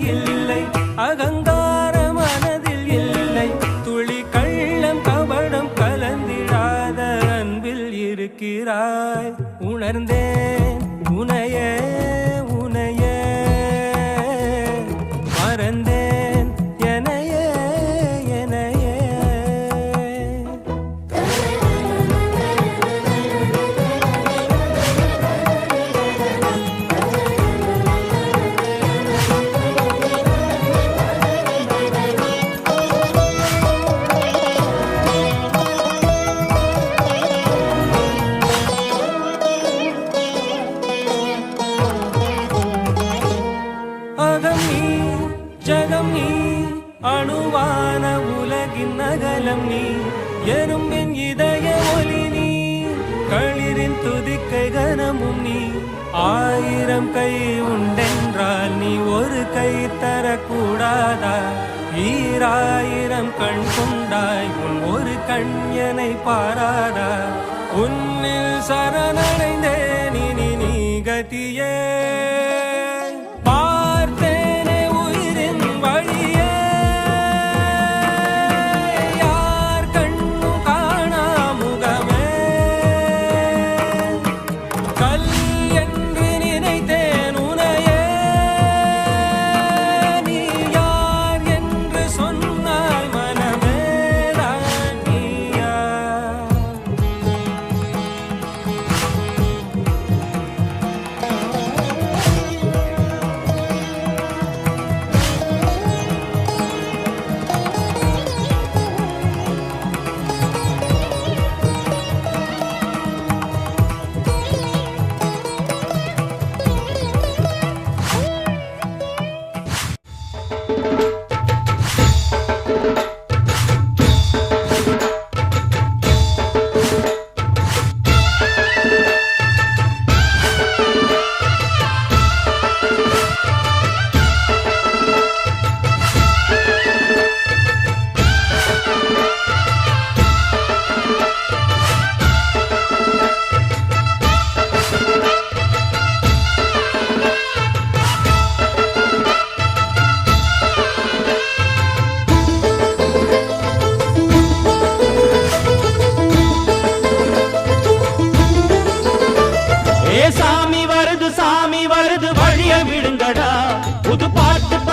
இல்லை அகங்கார மனதில் இல்லை. துளி கள்ளம் கபடம் கலந்திடாத அன்பில் இருக்கிறாய். உணர்ந்தேன் உனையே. உலகின் நகலம் நீ என் இதய ஒலி நீ களிரின் துதிக்கை கனமும் நீ. ஆயிரம் கை உண்டென்றால் நீ ஒரு கை தரக்கூடாதா? ஈராயிரம் கண் கொண்டாய் உன் ஒரு கண் கண்யனை பாராதா? உன்னில் சரணடைந்தே